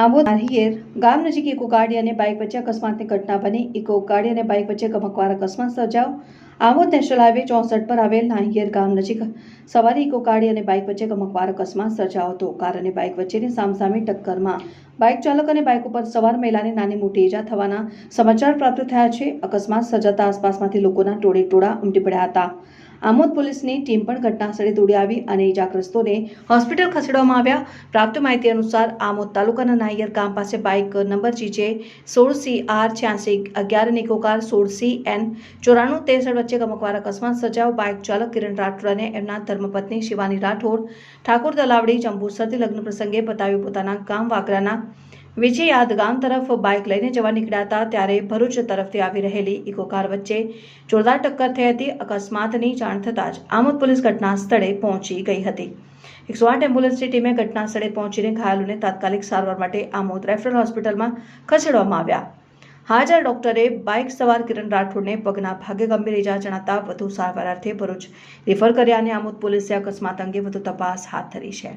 આંબોદ નારિયેર ગામ નજીક ઇકો ગાડી અને બાઇક વચ્ચે અકસ્માતની ઘટના બની. ઇકો ગાડી અને બાઇક વચ્ચે ગમકવાર અકસ્માત સર્જાયો. આંબોદ નેશનલ હાઈવે ચોસઠ પર આવેલ નાહિયેર ગામ નજીક સવારે ઇકો ગાડી અને બાઇક વચ્ચે ગમકવાર અકસ્માત સર્જાયો હતો. કાર અને બાઇક વચ્ચેની સામસામી ટક્કરમાં બાઇક ચાલક અને બાઇક ઉપર સવાર મહિલાને નાની મોટી ઈજા થવાના સમાચાર પ્રાપ્ત થયા છે. અકસ્માત સર્જાતા આસપાસમાંથી લોકોના ટોળે ટોળા ઉમટી પડ્યા હતા. આમોદ પોલીસની ટીમ પણ ઘટનાસ્થળે દોડી આવી અને ઇજાગ્રસ્તોને હોસ્પિટલ ખસેડવામાં આવ્યા. પ્રાપ્ત માહિતી અનુસાર આમોદ તાલુકાના નાયર ગામ પાસે બાઇક નંબર જીજે સોળ સી આર છ્યાસી અગિયાર અને ઇકોકાર સોળ સી એન ચોરાણું ત્રેસઠ વચ્ચે ગમકવાર અકસ્માત સર્જાયો. બાઇક ચાલક કિરણ રાઠોડ અને એમના ધર્મપત્ની શિવાની રાઠોડ, ઠાકોર તલાવડી જંબુસરથી લગ્ન પ્રસંગે બતાવ્યું. પોતાના ગામ વાગરાના વિજયયાદ ગામ તરફ બાઇક લઈને જવા નીકળ્યા હતા ત્યારે ભરૂચ તરફથી આવી રહેલી ઇકો કાર વચ્ચે જોરદાર ટક્કર થઈ હતી. અકસ્માતની જાણ થતાં જ આમોદ પોલીસ ઘટના સ્થળે પહોંચી ગઈ હતી. એકસો આઠ એમ્બ્યુલન્સની ટીમે ઘટના સ્થળે પહોંચીને ઘાયલોને તાત્કાલિક સારવાર માટે આમોદ રેફરલ હોસ્પિટલમાં ખસેડવામાં આવ્યા. હાજર ડોક્ટરે બાઇક સવાર કિરણ રાઠોડને પગના ભાગે ગંભીર ઇજા જણાતા વધુ સારવાર અર્થે ભરૂચ રેફર કર્યા અને આમોદ પોલીસે અકસ્માત અંગે વધુ તપાસ હાથ ધરી છે.